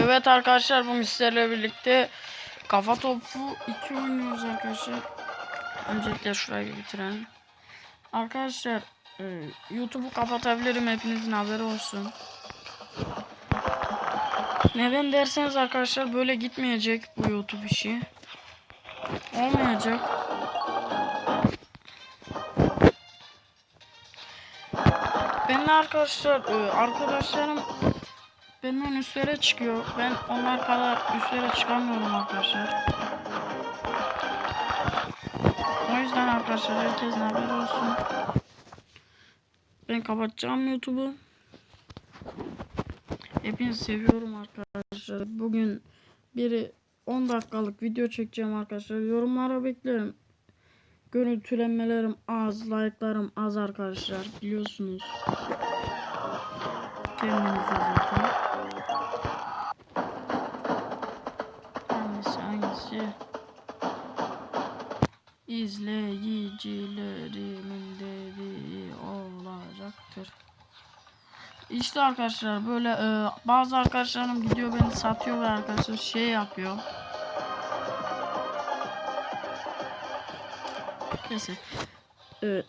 Evet arkadaşlar bugün sizlerle birlikte kafa topu 2 oynuyoruz arkadaşlar. Öncelikle şurayı bitirelim. Arkadaşlar e, YouTube'u kapatabilirim hepinizin haberi olsun. Neden derseniz arkadaşlar böyle gitmeyecek bu YouTube işi. Olmayacak. Ben de arkadaşlar e, arkadaşlarım benden üstlere çıkıyor. Ben onlar kadar üstlere çıkamıyorum arkadaşlar. O yüzden arkadaşlar herkesin haberi olsun. Ben kapatacağım YouTube'u. Hepinizi seviyorum arkadaşlar. Bugün biri 10 dakikalık video çekeceğim arkadaşlar. Yorumlara beklerim. Görüntülenmelerim az, like'larım az arkadaşlar. Biliyorsunuz. Kendinize zaten. İzleyicilerimin dediği olacaktır. İşte arkadaşlar böyle e, bazı arkadaşlarım gidiyor beni satıyor ve arkadaşlar şey yapıyor. Neyse. Evet.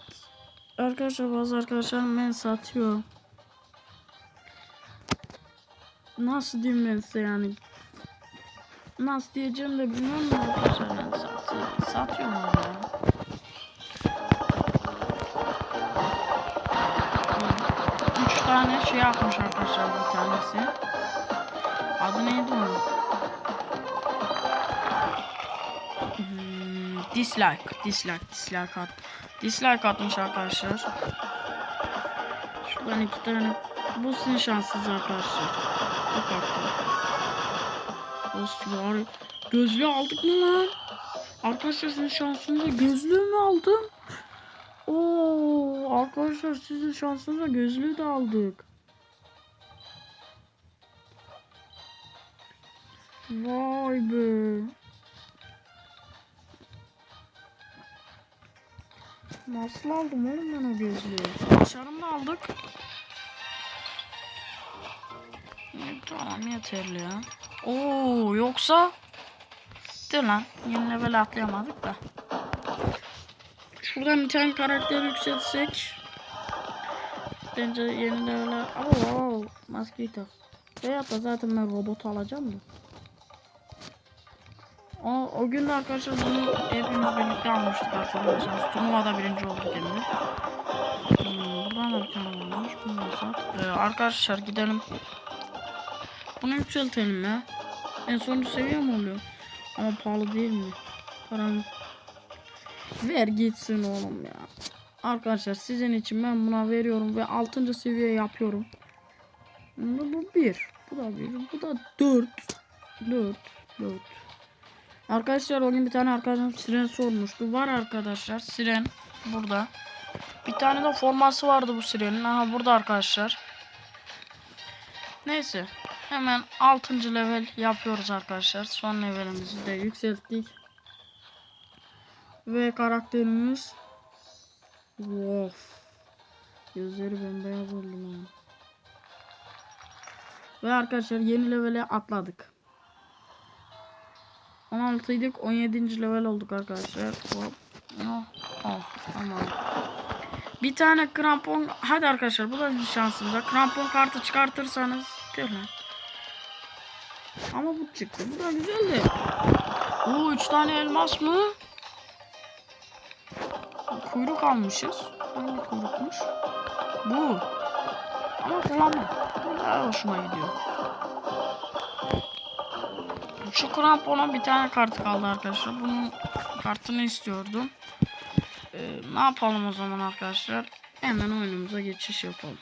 Arkadaşlar bazı arkadaşlarım beni satıyor. Nasıl diyeyim ben size yani. Nasıl diyeceğim de bilmiyorum da arkadaşlar ben satıyor, satıyorlar ya. Üç tane şey yapmış arkadaşlar bir tanesi. Adı neydi onun? Hmm, dislike, dislike, dislike at. Dislike atmış arkadaşlar. Şuradan iki tane. Bu sizin şanssız arkadaşlar. Bak Dostlar. Gözlüğü aldık mı lan? Arkadaşlar sizin şansınıza gözlüğü mü aldım? Oo, arkadaşlar sizin şansınıza gözlüğü de aldık. Vay be. Nasıl aldım oğlum ben o gözlüğü? Dışarımda aldık. İyi, Tamam yeterli ya. Oo yoksa Dur lan yeni level atlayamadık da. Şuradan bir tane karakter yükseltsek. Bence yeni level Oo maskeyi tak. Veyahut da zaten ben robot alacağım da. O, o gün de arkadaşlar bunu hepimiz birlikte almıştık hatırlıyorsanız. Turnuvada birinci olduk hem. Hmm, buradan tane varmış. Bunu da sat. Ee, arkadaşlar gidelim. Bunu yükseltelim ya. En sonuncu seviye mi oluyor? Ama pahalı değil mi? Param ver gitsin oğlum ya. Arkadaşlar sizin için ben buna veriyorum ve 6. seviye yapıyorum. Bu, bu bir. Bu da bir. Bu da dört. Dört. Dört. Arkadaşlar o bir tane arkadaşım siren sormuştu. Var arkadaşlar siren burada. Bir tane de forması vardı bu sirenin. Aha burada arkadaşlar. Neyse. Hemen 6. level yapıyoruz arkadaşlar. Son levelimizi de yükselttik. Ve karakterimiz Of. Gözleri bembeyaz oldu lan. Ve arkadaşlar yeni levele atladık. 16 idik 17. level olduk arkadaşlar. Hop. Oh, oh, tamam. Bir tane krampon hadi arkadaşlar bu da şansımda. Krampon kartı çıkartırsanız lan. Ama bu çıktı. Bu da güzeldi. Oo 3 tane elmas mı? Kuyruk almışız. Hangi kuyrukmuş? Bu. Ama kullanmam. Bu daha hoşuma gidiyor. Şu krampona bir tane kart kaldı arkadaşlar. Bunun kartını istiyordum. Ee, ne yapalım o zaman arkadaşlar? Hemen oyunumuza geçiş yapalım.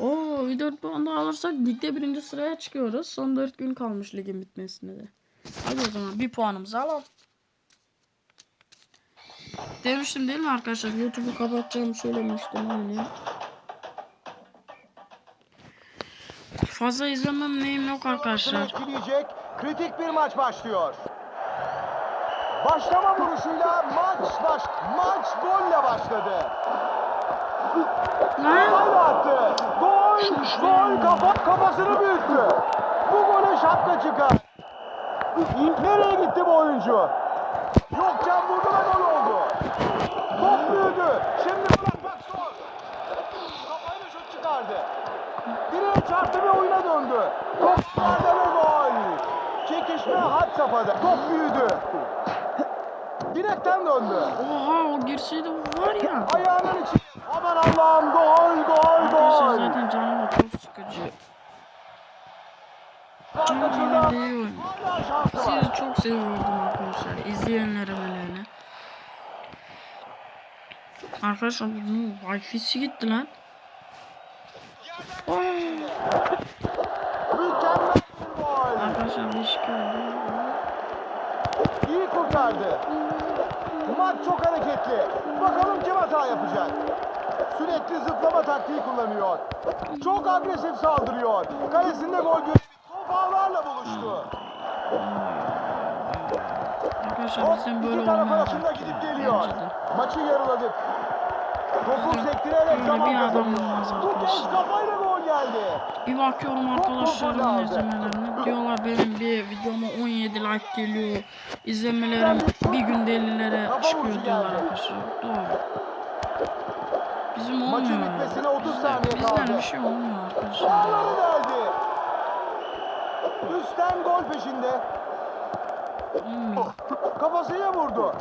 Oo, bir 4 puan daha alırsak ligde birinci sıraya çıkıyoruz. Son 4 gün kalmış ligin bitmesine de. Hadi o zaman bir puanımızı alalım. Demiştim değil mi arkadaşlar? YouTube'u kapatacağımı söylemiştim hani. Fazla izlemem neyim yok arkadaşlar. etkileyecek kritik bir maç başlıyor. Başlama vuruşuyla maç baş maç golle başladı. Lan Gol attı. Gol, gol kafa, kafasını büyüttü. Bu golü şapka çıkar. Nereye gitti bu oyuncu? Yok can vurdu ve gol oldu. Top büyüdü. Şimdi bırakmak zor. Kafayla şut çıkardı. Direğe çarptı ve oyuna döndü. Top nerede ve gol. Çekişme had safhada. Top büyüdü. Direkten döndü. Oha o girseydi var ya. Ayağının içi. Aman Allah'ım gol gol Arkadaşlar gol. zaten canım çok sıkıcı. Canım değil. Sizi çok seviyordum arkadaşlar. İzleyenlere öyle. Arkadaşlar bunun wifi'si gitti lan. Gol. Arkadaşlar bir şey oldu. İyi kurtardı. Maç çok hareketli. Bakalım kim hata yapacak. Sürekli zıplama taktiği kullanıyor. Çok agresif saldırıyor. Kalesinde gol görüyor. Top ağlarla buluştu. Arkadaşlar bizden böyle iki taraf olmayacak. arasında gidip geliyor. Maçı yarıladık. Topu sektirerek zaman kazanıyor. olmaz Bu kez kafayla gol geldi. Bir bakıyorum aldı. izlemelerine. Diyorlar benim bir videoma 17 like geliyor. İzlemelerim bir günde 50'lere Kafa çıkıyor diyorlar arkadaşlar. Doğru. Bizim olmuyor. Maçın bitmesine 30 Bizden- saniye Bizden kaldı. bir şey olmuyor arkadaşlar. Ağları deldi. Üstten gol peşinde. Olmuyor. Kafasıyla vurdu.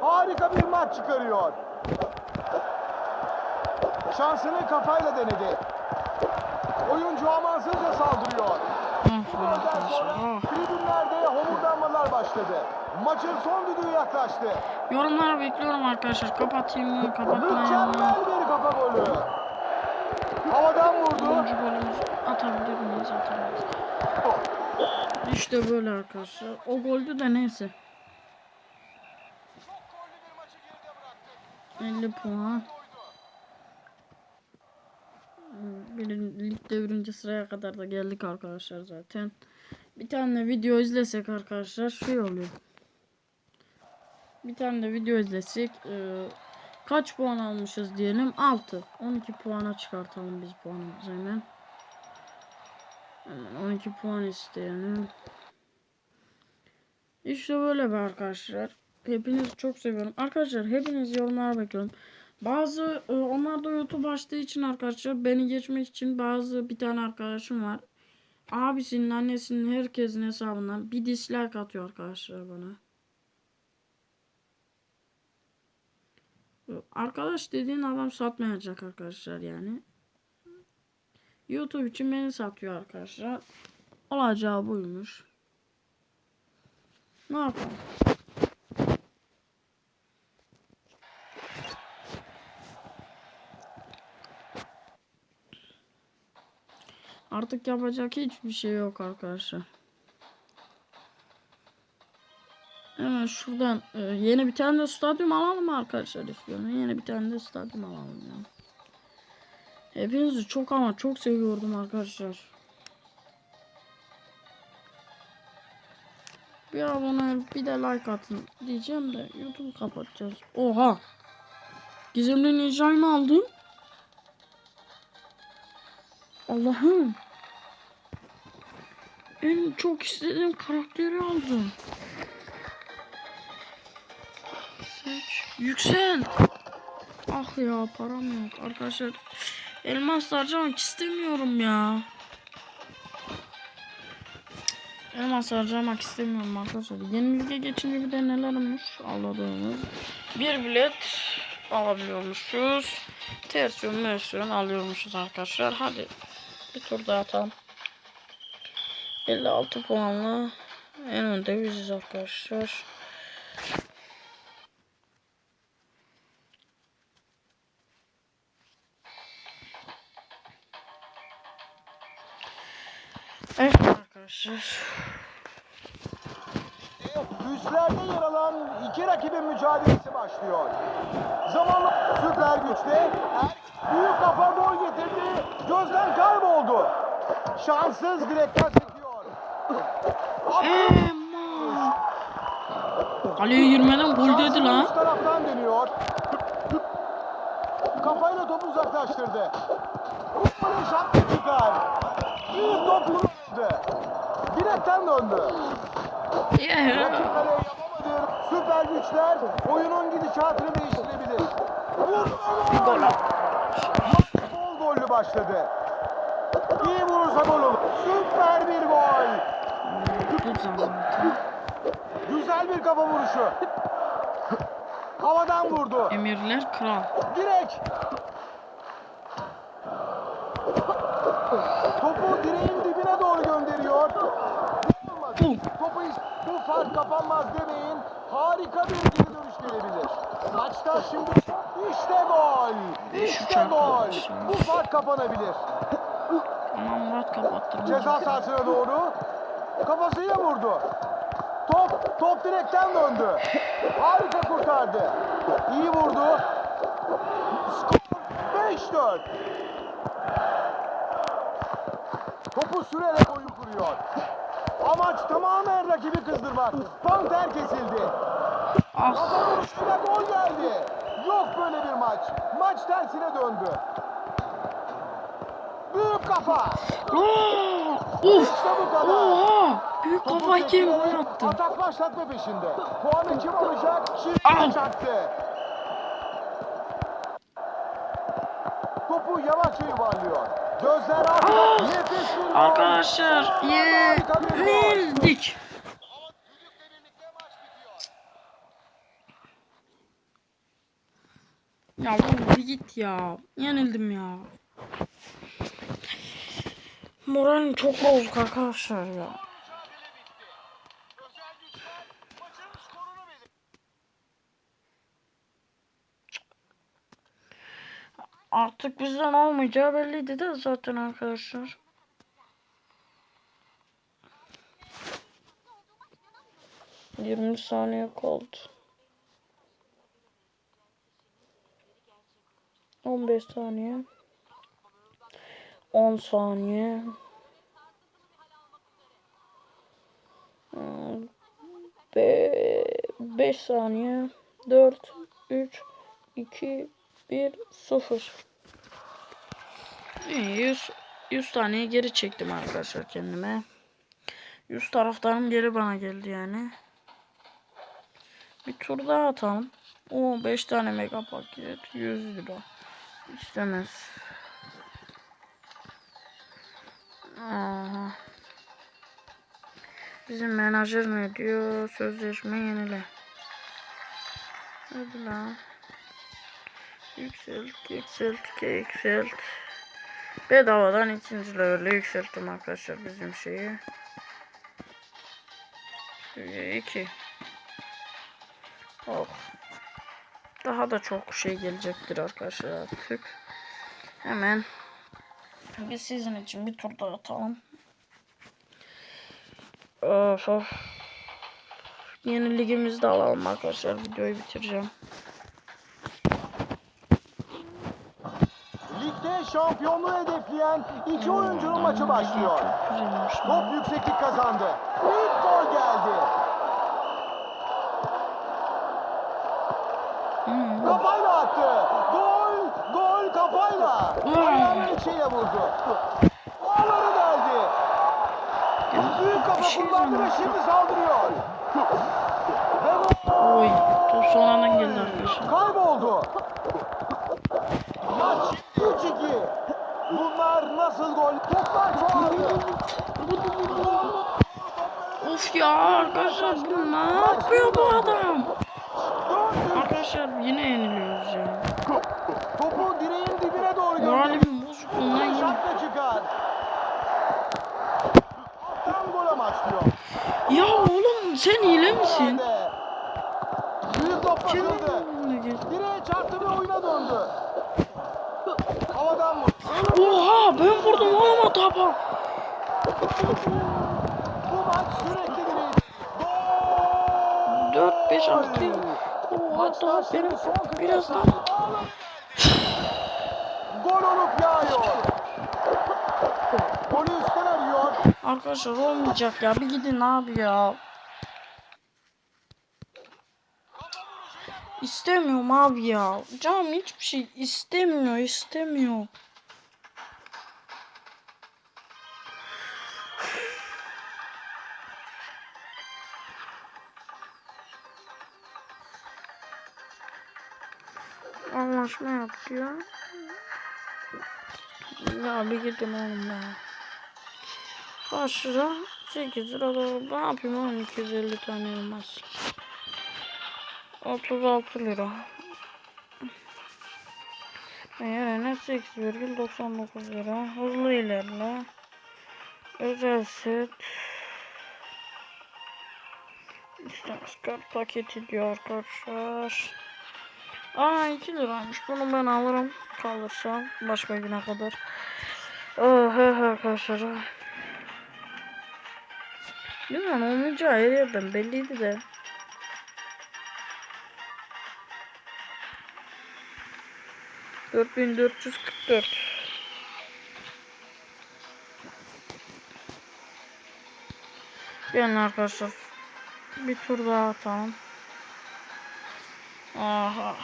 Harika bir maç çıkarıyor. Şansını kafayla denedi. Oyuncu amansızca saldırıyor. Ah Golden arkadaşlar. sonra Ah. tribünlerde homurdanmalar başladı. Maçın son düdüğü yaklaştı. Yorumlara bekliyorum arkadaşlar. Kapatayım mı? Kapatmayayım mı? Kafa golü. Havadan vurdu. Oyuncu golümüzü atabilir miyiz? Atamayız. İşte böyle arkadaşlar. O goldü de neyse. 50 puan. Birin, ligde birinci sıraya kadar da geldik arkadaşlar zaten. Bir tane de video izlesek arkadaşlar şey oluyor. Bir tane de video izlesek e, kaç puan almışız diyelim 6. 12 puana çıkartalım biz puanımızı hemen. Hemen 12 puan isteyelim. İşte böyle be arkadaşlar. Hepinizi çok seviyorum. Arkadaşlar hepiniz yorumlar bekliyorum. Bazı e, onlar da YouTube açtığı için arkadaşlar beni geçmek için bazı bir tane arkadaşım var. Abisinin, annesinin, herkesin hesabından bir dislike atıyor arkadaşlar bana. Arkadaş dediğin adam satmayacak arkadaşlar yani. YouTube için beni satıyor arkadaşlar. Olacağı buymuş. Ne yapalım? Artık yapacak hiçbir şey yok arkadaşlar. Hemen şuradan e, yeni bir tane de stadyum alalım arkadaşlar istiyorum. Yeni bir tane de stadyum alalım ya. Hepinizi çok ama çok seviyordum arkadaşlar. Bir abone bir de like atın diyeceğim de YouTube kapatacağız. Oha. Gizemli Ninja'yı mı aldım? Allah'ım. En çok istediğim karakteri aldım. Yüksel. Ah ya param yok arkadaşlar. Elmas harcamak istemiyorum ya. Elmas harcamak istemiyorum arkadaşlar. Yeni lige geçince bir de nelermiş aldığımız. Bir bilet alabiliyormuşuz. Tersiyon versiyon alıyormuşuz arkadaşlar. Hadi bir tur daha atalım. 56 puanla en önde biziz arkadaşlar. Evet arkadaşlar. Üstlerde yer alan iki rakibin mücadelesi başlıyor. Zamanla süper güçte büyük kafa gol getirdi. Gözden kayboldu. Şanssız direkten sekiyor. Emma. Kaleye girmeden gol dedi lan. Üst taraftan dönüyor. Kafayla topu uzaklaştırdı. Golü şapka çıkar. İyi top kullanıldı. direkten döndü. Yeah. Rakip kaleye yapamadı. Süper güçler oyunun gidişatını değiştirebilir. Vurdu Bir gol. Bol gollü başladı. İyi vurursa gol olur. Süper bir gol. Güzel bir kafa vuruşu. Havadan vurdu. Emirler kral. Direk. Topu direğin dibine doğru gönderiyor. Olmadı. Pum. Topu fark kapanmaz demeyin. Harika bir geri dönüş gelebilir. Maçta şimdi işte gol. İşte gol. Bu fark kapanabilir. Murat kapattırma. Ceza sahasına doğru kafasıyla vurdu. Top top direkten döndü. Harika kurtardı. İyi vurdu. Skor 5-4. Topu sürerek oyun kuruyor. Amaç tamamen rakibi kızdırmak. Panter kesildi. Ah. Kafa vuruşuyla gol geldi. Yok böyle bir maç. Maç tersine döndü. Büyük kafa. Of. İşte bu kadar. Oha! Büyük kafa kim gol attı? Atak başlatma peşinde. Puanı kim alacak? Şimdi Al. çaktı. Topu yavaşça yuvarlıyor. Gözler Ah. Arkadaşlar yenildik. Ya oğlum bir git ya. Yenildim ya. Moralim çok bozuk arkadaşlar ya. Mücadele bitti. Özel güçler maçın skorunu belirledi. Artık bizden olmayacağı belliydi de zaten arkadaşlar. Yirmi saniye kaldı. 15 saniye. 10 saniye. Be 5 saniye. 4 3 2 1 0 İyi 100 100 taneyi geri çektim arkadaşlar kendime. 100 taraftarım geri bana geldi yani. Bir tur daha atalım. O 5 tane mega paket 100 lira. İstemez. Aha. Bizim menajer ne diyor? Sözleşme yenile. Hadi lan. Yükselt, yükselt, yükselt. Bedavadan ikinci level'e yükselttim arkadaşlar bizim şeyi. 2 Oh. Daha da çok şey gelecektir arkadaşlar artık. Hemen bir sizin için bir tur daha atalım. Of of. Yeni ligimizi de alalım arkadaşlar. Videoyu bitireceğim. Ligde şampiyonluğu hedefleyen iki oyuncunun maçı başlıyor. Top yükseklik kazandı. İlk gol geldi. Hmm. Kafayla attı. Gol, gol kafayla. Hmm. Ayağının içiyle vurdu. Ağları deldi. Büyük kafa şey kullandı ve şimdi saldırıyor. Oy. Top son andan geldi arkadaşlar. kayboldu. Maç 3-2. Bunlar nasıl gol? Toplar çoğaldı. Of ya arkadaşlar bu ne yapıyor bu adam? Arkadaşlar yine yeniliyoruz ya. Topu direğin dibine doğru gönderdi. Moralim bozuk bundan yine. Çıkar. Alttan gol amaçlıyor. Ya oğlum sen hile misin? Büyük top basıldı. Direğe çarptı ve oyuna döndü. Havadan vurdu. Ben vurdum oğlum o topa. Bu maç sürekli direği. Gol! 4 5 6. Oha Maçta daha şimdi benim son 45 biraz daha. Gol olup yağıyor. Golü üstten arıyor. Arkadaşlar olmayacak ya bir gidin abi ya. İstemiyorum abi ya. Canım hiçbir şey istemiyor istemiyor. Anlaşma yaptı ya. Bir gittim oğlum ya. Kaç lira? 8 lira da ne yapayım oğlum 250 tane elmas. 36 lira. Yerine 8,99 lira. Hızlı ilerle. Özel set. İstemez kart paketi diyor arkadaşlar. Aa 2 liraymış. Bunu ben alırım. Kalırsa başka güne kadar. Oh, he, arkadaşlar. Bilmiyorum olmayacağı her yerden belliydi de. Dört bin dört yüz kırk dört. Gelin arkadaşlar. Bir tur daha atalım. Aha.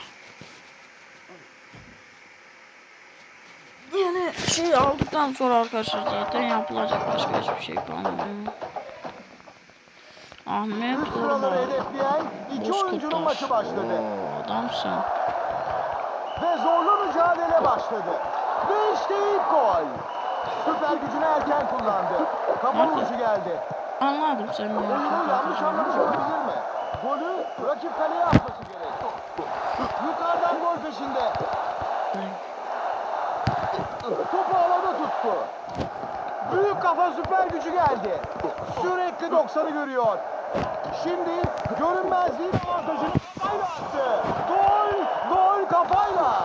Yine şey aldıktan sonra arkadaşlar zaten yapılacak başka hiçbir şey kalmıyor. Ahmet oyuncunun Bozkurtlar. maçı başladı. Oo, adamsın. Ve zorlu mücadele başladı. Ve işte ilk gol. Süper gücünü erken kullandı. Kafa Nerede? vuruşu geldi. Anladım sen beni. Oyunu yanlış anlamış olabilir mi? Golü rakip kaleye atması gerek. Yukarıdan gol peşinde. Topu havada tuttu. Büyük kafa süper gücü geldi. Sürekli 90'ı görüyor. Şimdi görünmezliğin avantajını kafayla attı. Gol! Gol kafayla.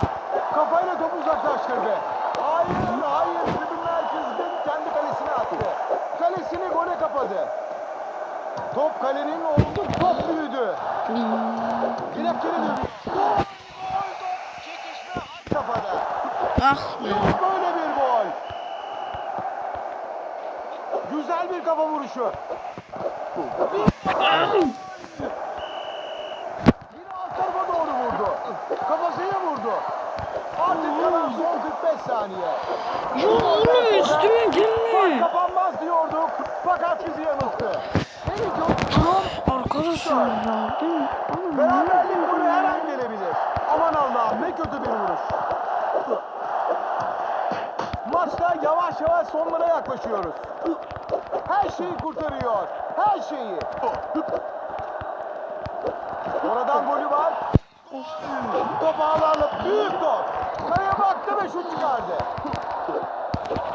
Kafayla topu uzaklaştırdı. Hayır, hayır. Tribünler kızgın kendi kalesine attı. Kalesini gole kapadı. Top kalenin oldu, top büyüdü. Direkleri dönüyor. Gol! Gol! Çekişme had kafada. Ah be. Yok böyle bir gol. Güzel bir kafa vuruşu. Yine alt tarafa doğru vurdu. Kafasıyla vurdu. Artık kalan son 45 saniye. Ya oğlum üstüme gelme. kapanmaz diyorduk fakat bizi yanılttı. Yok. Arkadaşlar ya Beraberlik golü her an gelebilir. Aman Allah'ım ne kötü bir vuruş. Maçta yavaş yavaş sonlara yaklaşıyoruz. Her şeyi kurtarıyor. Her şeyi. Oradan golü var. Top ağlarla büyük top. Kaya baktı ve şut çıkardı.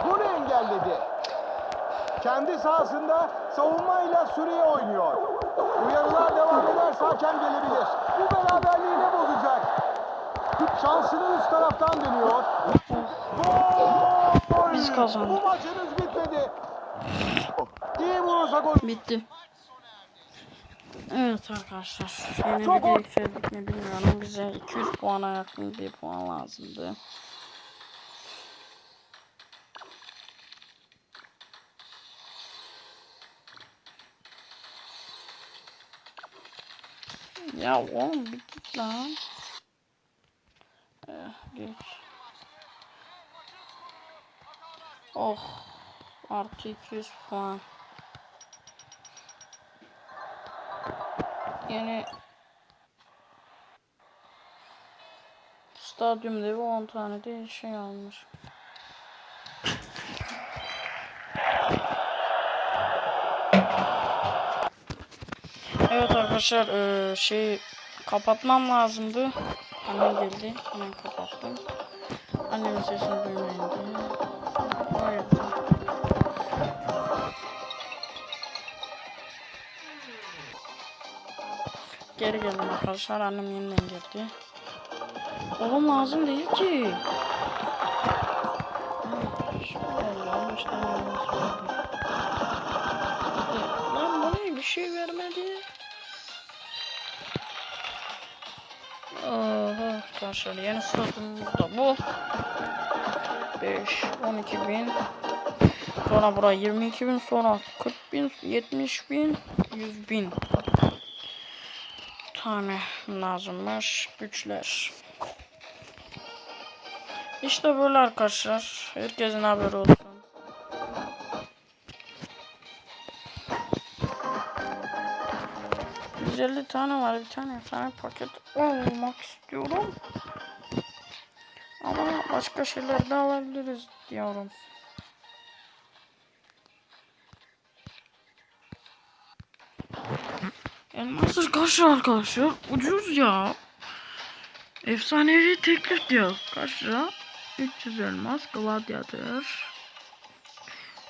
Golü engelledi. Kendi sahasında savunmayla süreye oynuyor. Uyarılar devam ederse hakem gelebilir. Bu beraberliği ne bozacak? Şansını üst taraftan dönüyor. Gol! Biz kazandık. Bu maç henüz bitmedi. İyi vurursa gol. Bitti. Evet arkadaşlar. Çok bir yükseldik mi bilmiyorum. Bize 200 puana yakın bir puan lazımdı. Ya oğlum bir git lan. Eh, geç. Oh. Artı 200 puan. Yani stadyum devi 10 tane de şey almış. Evet arkadaşlar şey kapatmam lazımdı. Annem geldi. Hemen kapattım. Annemin sesini duymayın diye. O Geri geldim arkadaşlar. Annem yeniden geldi. Oğlum lazım değil ki. Lan bu ne? Bir şey vermedi. Oha arkadaşlar yeni statümüz da bu. 5, 12 bin. Sonra buraya 22 bin sonra 40 bin, 70 bin, 100 bin tane lazımmış güçler. İşte böyle arkadaşlar. Herkesin haberi olsun. Güzel tane var. Bir tane efsane paket olmak istiyorum. Başka şeyler de alabiliriz diyorum. Elmasır kaç arkadaşlar? Ucuz ya. Efsanevi teklif diyor. Kaç lira? 300 elmas gladyatör.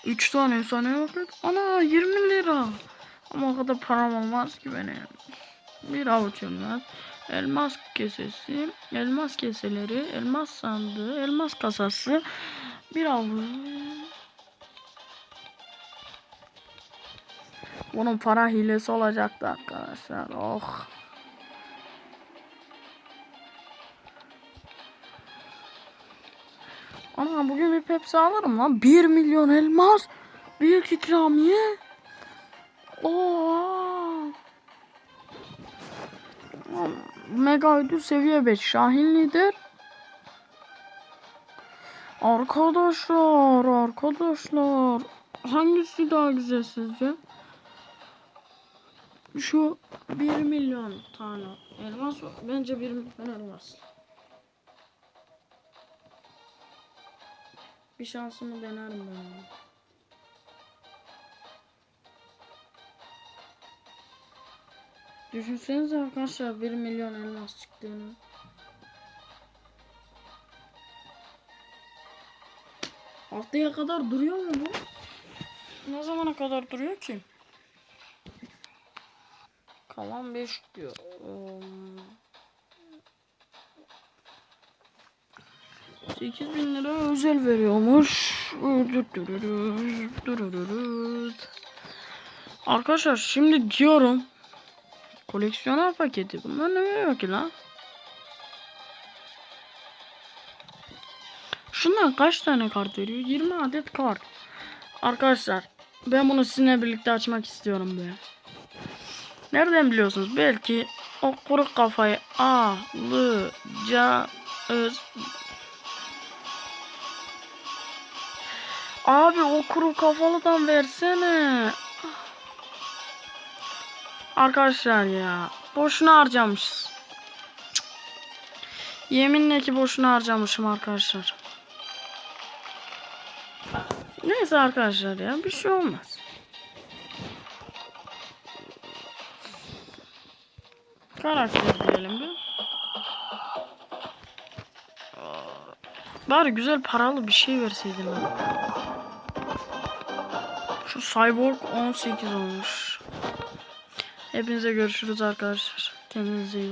3 tane efsanevi paket. Ana 20 lira. Ama o kadar param olmaz ki benim. Bir avuç elmas. Elmas kesesi, elmas keseleri, elmas sandığı, elmas kasası, bir avuç. Bunun para hilesi olacaktı arkadaşlar. Oh. Ana bugün bir Pepsi alırım lan. 1 milyon elmas. Büyük ikramiye. Oha. Mega ödül seviye 5. Şahin lider. Arkadaşlar, arkadaşlar. Hangisi daha güzel sizce? Şu 1 milyon tane elmas. Bence 1 milyon elmas. Bir şansımı denerim ben. onu. Düşünsenize arkadaşlar 1 milyon elmas çıktığını. Haftaya kadar duruyor mu bu? Ne zamana kadar duruyor ki? Kalan 5 diyor. Um, 8000 lira özel veriyormuş. Arkadaşlar şimdi diyorum koleksiyoner paketi bunlar ne veriyor ki lan? Şundan kaç tane kart veriyor? 20 adet kart. Arkadaşlar ben bunu sizinle birlikte açmak istiyorum be. Nereden biliyorsunuz? Belki o kuru kafayı alacağız. Abi o kuru kafalıdan versene. Arkadaşlar ya. Boşuna harcamışız. Yeminle ki boşuna harcamışım arkadaşlar. Neyse arkadaşlar ya bir şey olmaz. Karakter diyelim bir. Bari güzel paralı bir şey verseydin lan. Şu Cyborg 18 olmuş. Hepinize görüşürüz arkadaşlar. Kendinize iyi bakın.